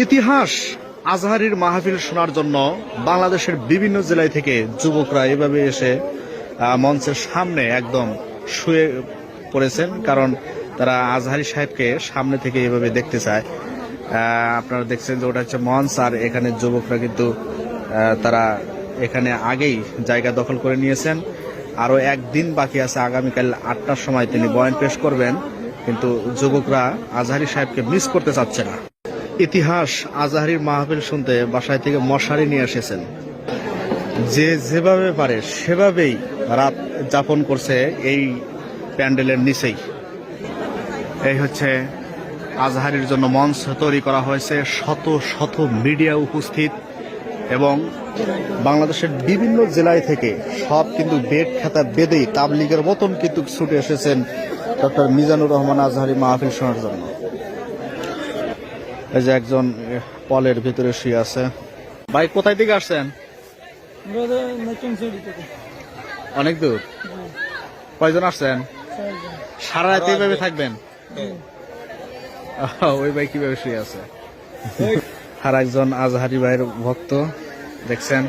ইতিহাস আজহারির মাহফিল শোনার জন্য বাংলাদেশের বিভিন্ন জেলায় থেকে যুবকরা এভাবে এসে মঞ্চের সামনে একদম শুয়ে পড়েছেন, কারণ তারা আজহারি সাহেবকে সামনে থেকে এভাবে দেখতে চায়। আপনারা দেখছেন যে ওটা হচ্ছে মঞ্চ, আর এখানে যুবকরা কিন্তু তারা এখানে আগেই জায়গা দখল করে নিয়েছেন। আরও একদিন বাকি আছে, আগামীকাল আটটার সময় তিনি বয়ান পেশ করবেন, কিন্তু যুবকরা আজহারি সাহেবকে মিস করতে চাচ্ছে না। ইতিহাস আজহারির মাহফিল শুনতে বাসায় থেকে মশারি নিয়ে এসেছেন। যে যেভাবে পারে সেভাবেই রাত যাপন করছে এই প্যান্ডেলের নিচেই। এই হচ্ছে আজহারির জন্য মঞ্চ তৈরি করা হয়েছে। শত শত মিডিয়া উপস্থিত এবং বাংলাদেশের বিভিন্ন জেলায় থেকে সব কিন্তু বেড খাতা বেঁধেই তাবলিগের মতন কিন্তু ছুটে এসেছেন ডক্টর মিজানুর রহমান আজহারি মাহফিল শোনার জন্য। এই যে একজন এ, পলের ভিতরে শুয়ে আছে। ভাই কোথায় থেকে আসছেন? অনেক দূর? কয়জন আসছেন। সারা রাত এইভাবে থাকবেন? ওই ভাই কীভাবে শুয়ে আছে? আর একজন আজহারি ভাইয়ের ভক্ত দেখছেন?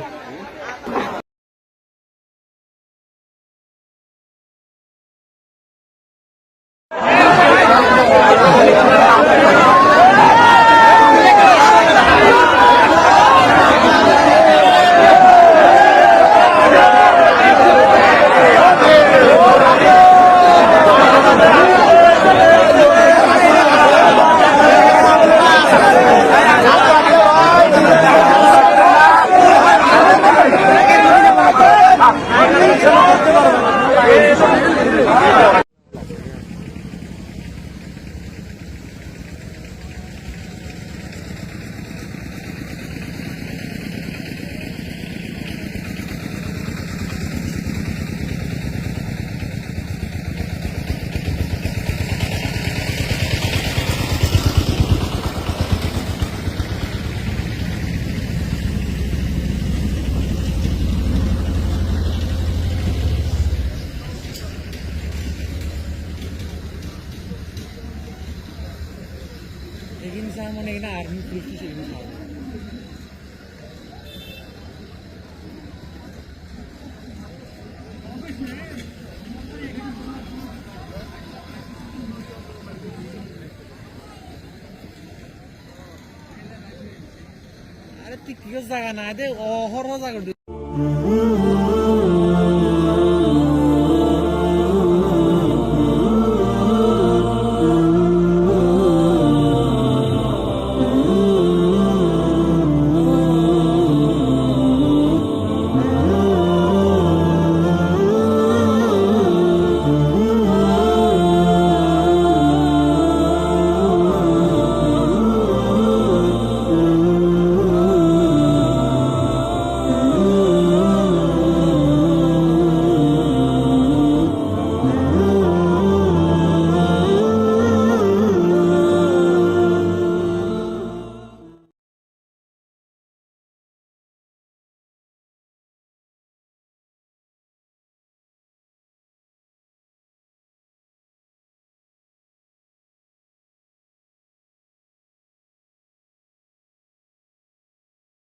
এখানে সামনে এখানে আর্মি পুলিশ এখানে সামনে আরে তুই কি জায়গা না দে অহর জায়গা